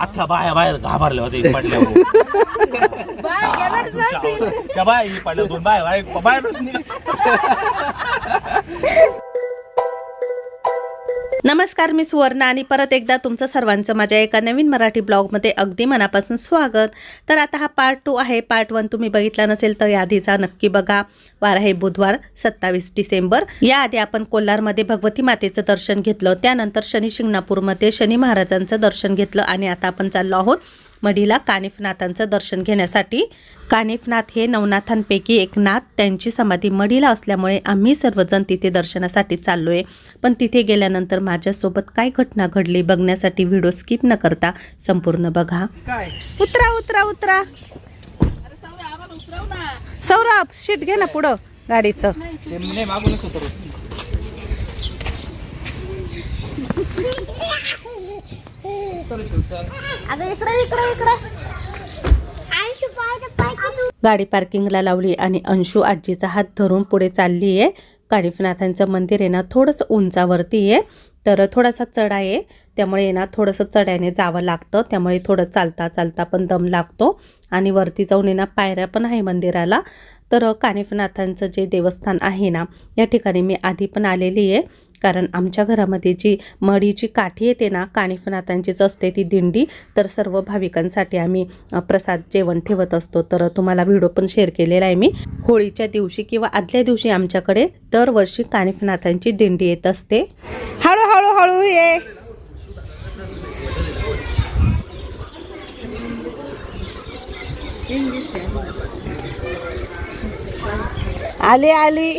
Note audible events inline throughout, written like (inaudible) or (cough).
अख्ख्या बाया बाहेर घाबरल्या होत्या पडल्यावर त्या बाया पडल्या दोन बाया बाहेर बाहेरच निघ- नमस्कार मी सुवर्ण आणि परत एकदा तुमचं सर्वांचं माझ्या एका नवीन मराठी ब्लॉगमध्ये अगदी मनापासून स्वागत. तर आता हा पार्ट टू आहे. पार्ट वन तुम्ही बघितला नसेल तर याआधीचा नक्की बघा. वार आहे बुधवार सत्तावीस डिसेंबर. याआधी आपण कोल्हारमध्ये भगवती मातेचं दर्शन घेतलं. त्यानंतर शनी शिंगणापूरमध्ये शनी महाराजांचं दर्शन घेतलं आणि आता आपण चाललो आहोत मढीला कानिफनाथांचं दर्शन घेण्यासाठी. कानिफनाथ हे नवनाथांपैकी एक नाथ. त्यांची समाधी मढीला असल्यामुळे आम्ही सर्वजण तिथे दर्शनासाठी चाललो आहे पण तिथे गेल्यानंतर माझ्यासोबत काय घटना घडली बघण्यासाठी व्हिडिओ स्किप न करता संपूर्ण बघा. उतरा उतरा उतरा. सौरभ शीट घे ना पुढं गाडीचं. अगं इकडे इकडे इकडे गाडी पार्किंगला लावली आणि अंशू आजीचा हात धरून पुढे चालली आहे. काळीफनाथांचं मंदिर आहे ना थोडंसं उंचावरती आहे. तर थोडासा चढ आहे. त्यामुळे आहे ना थोडंसं चढ्याने जावं लागतं. त्यामुळे थोडं चालता चालता पण दम लागतो. आणि वरती जाऊन आहे ना पायऱ्या पण आहे मंदिराला. तर कानिफनाथांचं जे देवस्थान आहे ना या ठिकाणी मी आधी पण आलेली आहे. कारण आमच्या घरामध्ये जी मडीची काठी येते ना कानिफनाथांचीच असते ती दिंडी तर सर्व भाविकांसाठी आम्ही प्रसाद जेवण ठेवत असतो. तर तुम्हाला व्हिडिओ पण शेअर केलेला आहे मी. होळीच्या दिवशी किंवा आदल्या दिवशी आमच्याकडे दरवर्षी कानिफनाथांची दिंडी येत असते. हळूहळू हळू ये. आली आली.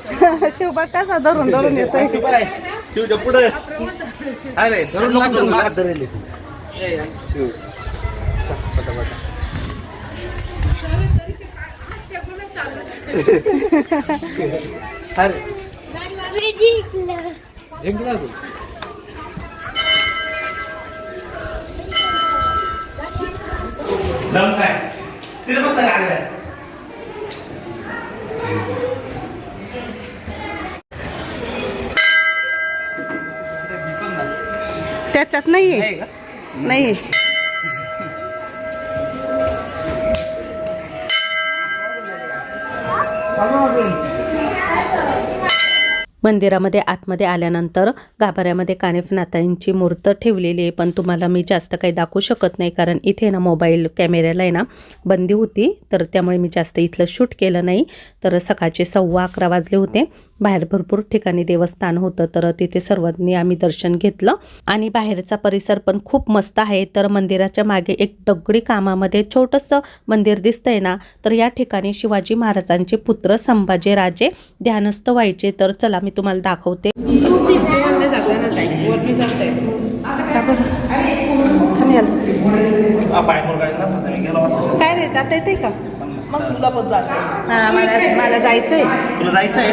(laughs) शिवबा कसा धरून धरून येतोय? शिवच्या पुढे. अरे धरून नको धरून, मला धरेल. दम काय? तिथे बसता गाडीवर त्याच्यात नाहीये. नाही मंदिरामध्ये आतमध्ये आल्यानंतर गाभाऱ्यामध्ये कानिफनाथांची मूर्त ठेवलेली आहे पण तुम्हाला मी जास्त काही दाखवू शकत नाही कारण इथे ना मोबाईल कॅमेऱ्याला आहे ना बंदी होती तर त्यामुळे मी जास्त इथलं शूट केलं नाही. तर सकाळचे सव्वा अकरा वाजले होते. बाहेर भरपूर ठिकाणी देवस्थान होतं तर तिथे सर्वांनी आम्ही दर्शन घेतलं. आणि बाहेरचा परिसर पण खूप मस्त आहे. तर मंदिराच्या मागे एक दगडी कामामध्ये छोटंसं मंदिर दिसतंय ना तर या ठिकाणी शिवाजी महाराजांचे पुत्र संभाजी राजे ध्यानस्थ व्हायचे. तर चला मी तुम्हाला दाखवते. काय रे जाता येते का? मग तुला मला जायचंय. तुला जायचं आहे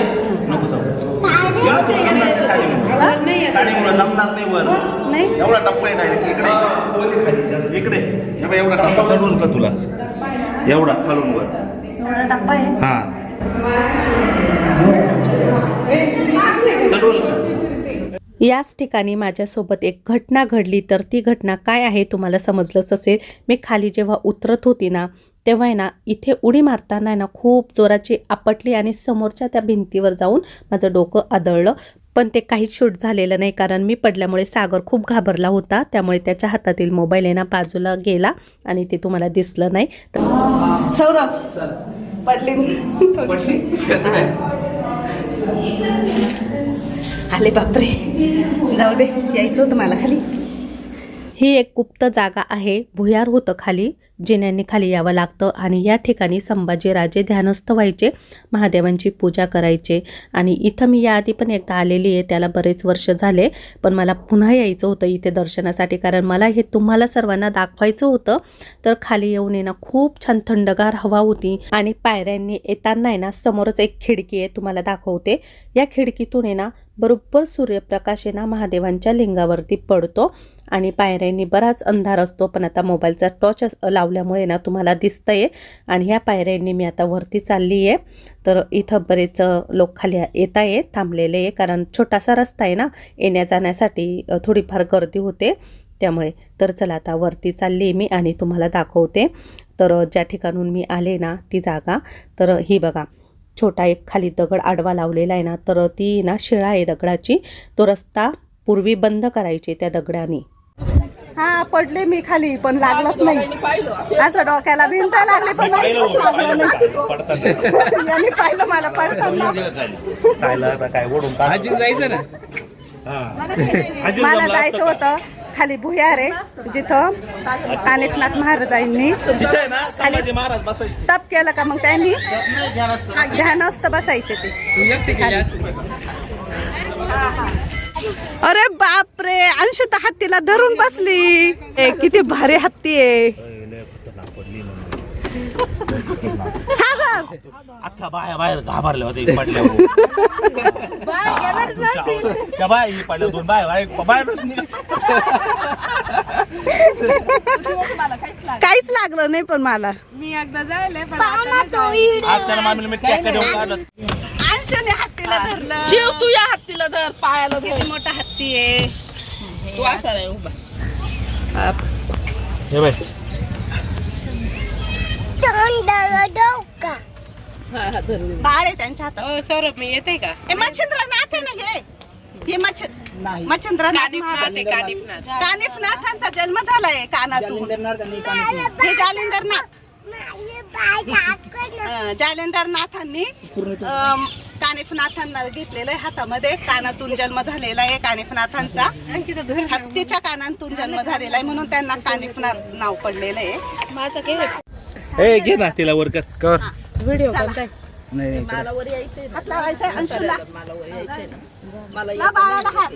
नको जाऊ. गेलो तर जमणार नाही साडीमुळं. साडीमुळं जमणार नाही वर. नाही. एवढा टप्पा आहे ना इकडे. खोली खाली जास्त. इकडे. बघ, एवढा टप्पा चढवून का तुला? एवढा खालून वर. आहे? हा? याच ठिकाणी माझ्यासोबत एक घटना घडली तर ती घटना काय आहे तुम्हाला समजलंच असेल. मी खाली जेव्हा उतरत होती ना तेव्हा आहे ना इथे उडी मारताना आहे ना खूप जोराची आपटली आणि समोरच्या त्या भिंतीवर जाऊन माझं डोकं आदळलं. पण ते काहीच शूट झालेलं नाही कारण मी पडल्यामुळे सागर खूप घाबरला होता. त्यामुळे त्याच्या हातातील मोबाईल आहे ना बाजूला गेला आणि ते तुम्हाला दिसलं नाही. तर सौरभ! पडली आले बापरे. जाऊ दे यायचं होतं मला खाली. ही एक गुप्त जागा आहे. भुयार होतं खाली जिन्यांनी खाली यावं लागतं आणि या ठिकाणी संभाजीराजे ध्यानस्थ व्हायचे महादेवांची पूजा करायचे. आणि इथं मी याआधी पण एकदा आलेली आहे त्याला बरेच वर्ष झाले पण मला पुन्हा यायचं होतं इथे दर्शनासाठी कारण मला हे तुम्हाला सर्वांना दाखवायचं होतं. तर खाली येऊन आहे ना खूप छान थंडगार हवा होती आणि पायऱ्यांनी येताना आहे ना समोरच एक खिडकी आहे तुम्हाला दाखवते. या खिडकीतून आहे ना बरोबर सूर्यप्रकाश आहे ना महादेवांच्या लिंगावरती पडतो आणि पायऱ्यांनी बराच अंधार असतो. पण आता मोबाईलचा टॉर्च लावल्यामुळे ना तुम्हाला दिसतंय आणि ह्या पायऱ्यांनी मी आता वरती चालली आहे. तर इथं बरेच लोक खाली येत आहे थांबलेले आहे. कारण छोटासा रस्ता आहे ना येण्या जाण्यासाठी थोडीफार गर्दी होते. त्यामुळे तर चला आता वरती चालली आहे मी आणि तुम्हाला दाखवते. तर ज्या ठिकाणून मी आले ना ती जागा. तर ही बघा छोटा एक खाली दगड आडवा लावलेला आहे ना तर ती ना शिळा आहे दगडाची. तो रस्ता पूर्वी बंद करायचे त्या दगडाने. हा पडले मी खाली पण लागलंच नाही. असं डोक्याला भिंत लागली पण लागलं नाही यांनी पाहिलं मला पडताना. हा. मला जायचं? होतं. खाली भुयार आहे जिथं कानिफनाथ महाराजांनी महाराज बसायचे. तप केलं का मग त्यांनी? नाही ध्यान असतं. ध्यानस्थ बसायचे ते. अरे बापरे अंशु तर हत्तीला धरून बसली. ए, किती भारी हत्ती आहे. अख्ख्या बाया बाहेर घाबरल्या होत्या इथे पडल्यावर त्या बाया ही पडल्या दोन बाया निघाल्या. काहीच लागलं नाही पण मला. मी एकदा जायले पण. आजच्या मामीला मी टॅक्का देऊन काढलं. अंशुने हत्तीला धरलं. शिव तू या हत्तीला धर पायाला धर. किती मोठा हत्ती आहे. तू असा नाही उभा. हे बाय बाळ आहे त्यांच्या हातात. अ, सौरभ मी येते का? हे मच्छिंद्रनाथ आहे ना हे? हे मच्छ मच्छिंद्रनाथ कानिफनाथ आहे, महाराज. कानिफनाथ. कानिफनाथांचा जन्म झालाय कानातून. हे जालिंदरनाथ. अं, जालिंदरनाथांनी अं, कानिफनाथांना घेतलेलं आहे हातामध्ये. कानातून जन्म झालेला आहे कानिफनाथांचा. हत्तीच्या कानातून जन्म झालेला आहे म्हणून त्यांना कानिफनाथ नाव पडलेलं आहे. माझा ए घे ना तिला वर कर. कर. व्हिडिओ करताय नाही मला वर यायचंय ना. हात लावायचा अंशुला. मला वर यायचंय ना. मला ना बाळाला हात.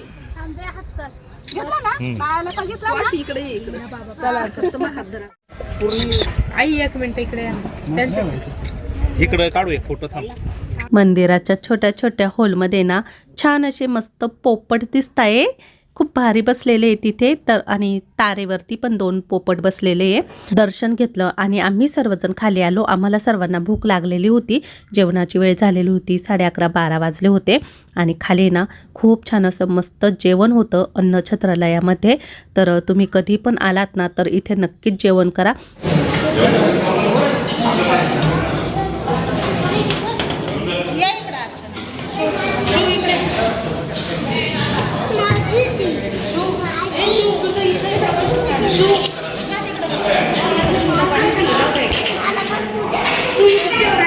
घेतला ना? बाळाला पण घेतला ना? इकडे ये, इकडे. चला फक्त मग हात धरा. आई एक मिनिट इकडे या. त्यांच्या इकडं काढू एक फोटो थांब. मंदिराच्या छोट्या छोट्या हॉलमध्ये ना छान असे मस्त पोपट दिसत आहे खूप भारी बसलेले आहे तिथे. तर आणि तारेवरती पण दोन पोपट बसलेले आहे. दर्शन घेतलं आणि आम्ही सर्वजण खाली आलो. आम्हाला सर्वांना भूक लागलेली होती. जेवणाची वेळ झालेली होती. साडे अकरा बारा वाजले होते. आणि खाली ना खूप छान असं मस्त जेवण होतं अन्न छत्रालयामध्ये तर तुम्ही कधी पण आलात ना तर इथे नक्कीच जेवण करा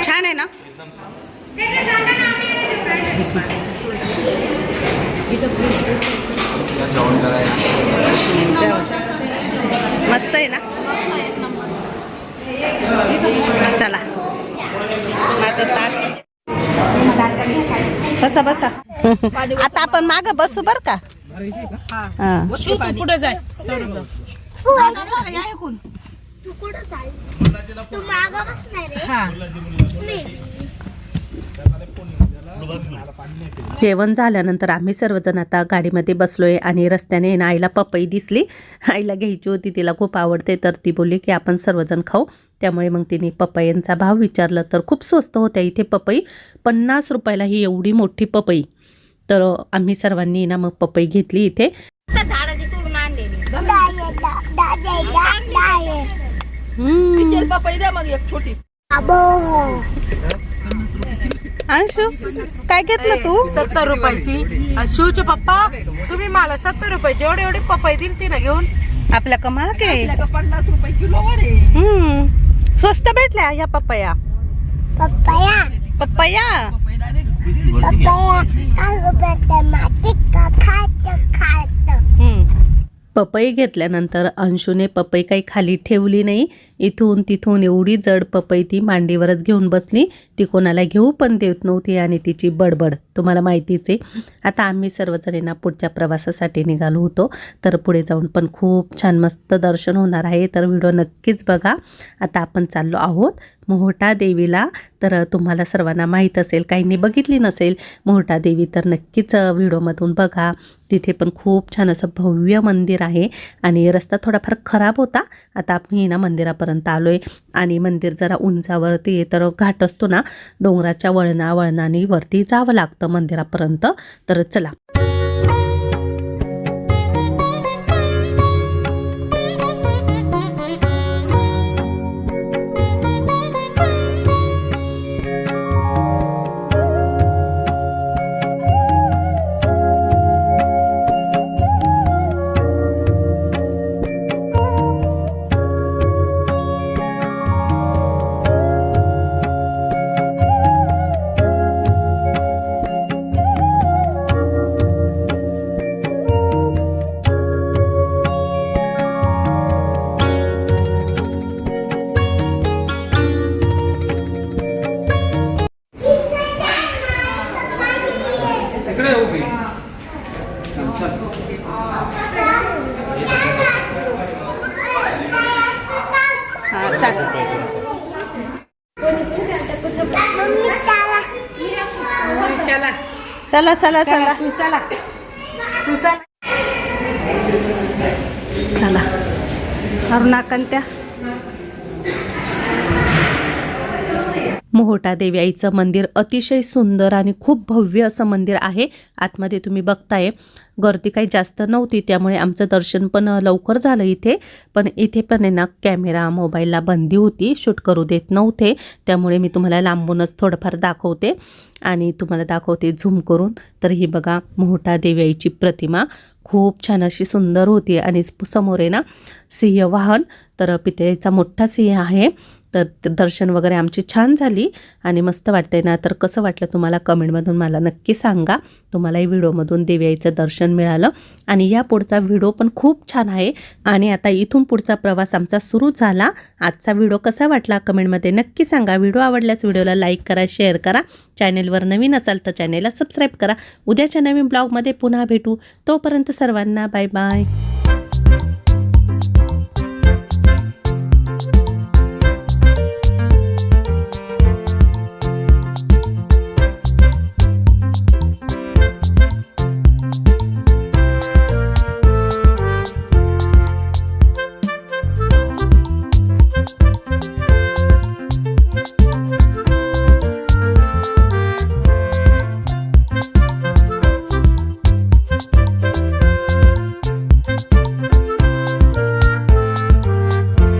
छान आहे ना जेवण करायला मस्त आहे ना चला माझं ताट बसा बसा आता आपण माग बसू बर का? हा. पुढे जाय तू कुठं तू माग मी जेवण झाल्यानंतर आम्ही सर्वजण आता गाडीमध्ये बसलोय आणि रस्त्याने ना आईला पपई दिसली. आईला घ्यायची होती तिला खूप आवडते. तर ती बोलली की आपण सर्वजण खाऊ. त्यामुळे मग तिने पपईंचा भाव विचारला. तर खूप स्वस्त होत्या इथे पपई. पन्नास रुपयाला ही एवढी मोठी पपई. तर आम्ही सर्वांनी ना मग पपई घेतली इथे. अंशू काय घेतलं तू? सत्तर रुपयाची. शिवचे पप्पा तुम्ही मला सत्तर रुपयाची एवढे एवढे पपई दिली ती ना घेऊन. आपल्या कमाल के आपल्या का पन्नास रुपये किलोवर आहे. हम्म. स्वस्त भेटल्या ह्या पपया? Papaya papaya? पपई डायरेक्ट पप्पाया अगोदर मातीत खात खात हम्म. पपई घेतल्यानंतर अंशूने पपई काही खाली ठेवली नाही. इथून तिथून एवढी जड पपई ती मांडीवरच घेऊन बसली. ती कोणाला घेऊ पण देत नव्हती आणि तिची बडबड. तुम्हाला माहितीच आहे. आता आम्ही सर्वजणींना पुढच्या प्रवासासाठी निघालो होतो. तर पुढे जाऊन पण खूप छान मस्त दर्शन होणार आहे. तर व्हिडिओ नक्कीच बघा. आता आपण चाललो आहोत मोहटा देवीला. तर तुम्हाला सर्वांना माहीत असेल काहींनी बघितली नसेल मोहटा देवी तर नक्कीच व्हिडिओमधून बघा. तिथे पण खूप छान असं भव्य मंदिर आहे. आणि रस्ता थोडाफार खराब होता. आता आम्ही ना मंदिरापर्यंत आलो आहे आणि मंदिर जरा उंचावरती तर घाट असतो ना डोंगराच्या वळणा वळणाने वरती जावं लागतं मंदिरापर्यंत. तर चला. चला चला चला तू चला. तू चला. चला. अरुणाकन त्या मोहोटा देवी आईचं मंदिर अतिशय सुंदर आणि खूप भव्य असं मंदिर आहे. आतमध्ये तुम्ही बघताय गर्दी काही जास्त नव्हती त्यामुळे आमचं दर्शन पण लवकर झालं इथे. पण इथे पण आहे ना कॅमेरा मोबाईलला बंदी होती शूट करू देत नव्हते. त्यामुळे मी तुम्हाला लांबूनच थोडंफार दाखवते आणि तुम्हाला दाखवते झूम करून. तर ही बघा मोहटादेवी आईची प्रतिमा. खूप छान अशी सुंदर होती आणि समोर आहे ना सिंह वाहन तर पितेचा मोठा सिंह आहे. तर दर्शन वगैरे आमची छान झाली आणि मस्त वाटतंय ना. तर कसं वाटलं तुम्हाला कमेंटमधून मला नक्की सांगा. तुम्हालाही व्हिडिओमधून देवी आईचं दर्शन मिळालं आणि या पुढचा व्हिडिओ पण खूप छान आहे. आणि आता इथून पुढचा प्रवास आमचा सुरू झाला. आजचा व्हिडिओ कसा वाटला कमेंटमध्ये नक्की सांगा. व्हिडिओ आवडल्यास व्हिडिओला लाईक करा शेअर करा. चॅनेलवर नवीन असाल तर चॅनेलला सबस्क्राईब करा. उद्याच्या नवीन ब्लॉगमध्ये पुन्हा भेटू. तोपर्यंत सर्वांना बाय बाय.